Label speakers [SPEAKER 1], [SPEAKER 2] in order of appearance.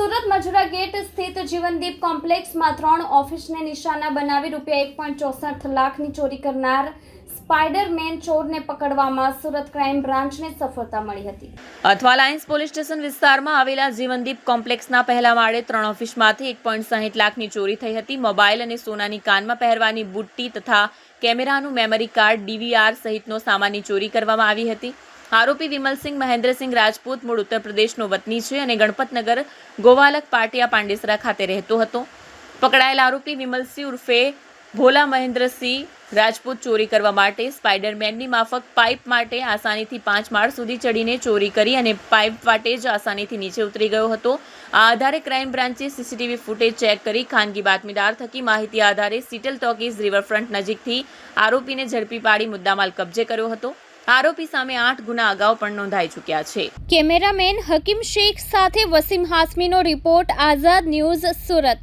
[SPEAKER 1] Surat Majura gate સ્થિત જીવનદીપ કોમ્પ્લેક્સમાં ત્રણ ઓફિસને નિશાના બનાવી રૂપિયા એક પોઈન્ટ ચોસઠ લાખની ચોરી કરનાર સ્પાઈડરમેન ચોરને પકડવામાં સુરત ક્રાઇમ બ્રાન્ચને સફળતા મળી હતી.
[SPEAKER 2] અથવા લાયન્સ પોલીસ સ્ટેશન વિસ્તારમાં આવેલા જીવનદીપ કોમ્પ્લેક્સના પહેલા માળે ત્રણ ઓફિસમાંથી એક પોઈન્ટ સાહીઠ લાખની ચોરી થઈ હતી. મોબાઈલ અને સોનાની કાનમાં પહેરવાની બુટ્ટી તથા કેમેરાનું મેમરી કાર્ડ ડીવીઆર સહિતનો સામાનની ચોરી કરવામાં આવી હતી. આરોપી વિમલસિંહ મહેન્દ્રસિંહ રાજપૂત મૂળ ઉત્તર પ્રદેશનો વતની છે અને ગણપતનગર ગોવાલક પાટિયા પાંડેસરા ખાતે રહેતો હતો. પકડાયેલ આરોપી વિમલસિંહ ઉર્ફે ભોલા મહેન્દ્રસિંહ રાજપૂત ચોરી કરવા માટે સ્પાઈડરમેનની માફક પાઇપ માટે આસાનીથી પાંચ માળ સુધી ચડીને ચોરી કરી અને પાઇપ વાટે જ આસાનીથી નીચે ઉતરી ગયો હતો. આ આધારે ક્રાઇમ બ્રાન્ચે સીસીટીવી ફૂટેજ ચેક કરી ખાનગી બાતમીદાર થકી માહિતી આધારે સીટલ ટોકીઝ રિવરફ્રન્ટ નજીકથી આરોપીને ઝડપી પાડી મુદ્દામાલ કબજે કર્યો હતો. આરોપી સામે આઠ ગુના અગાઉ પણ નોંધાઈ ચૂક્યા છે.
[SPEAKER 1] કેમેરામેન હકીમ શેખ સાથે વસીમ હાસમીનો રિપોર્ટ આઝાદ ન્યૂઝ સુરત.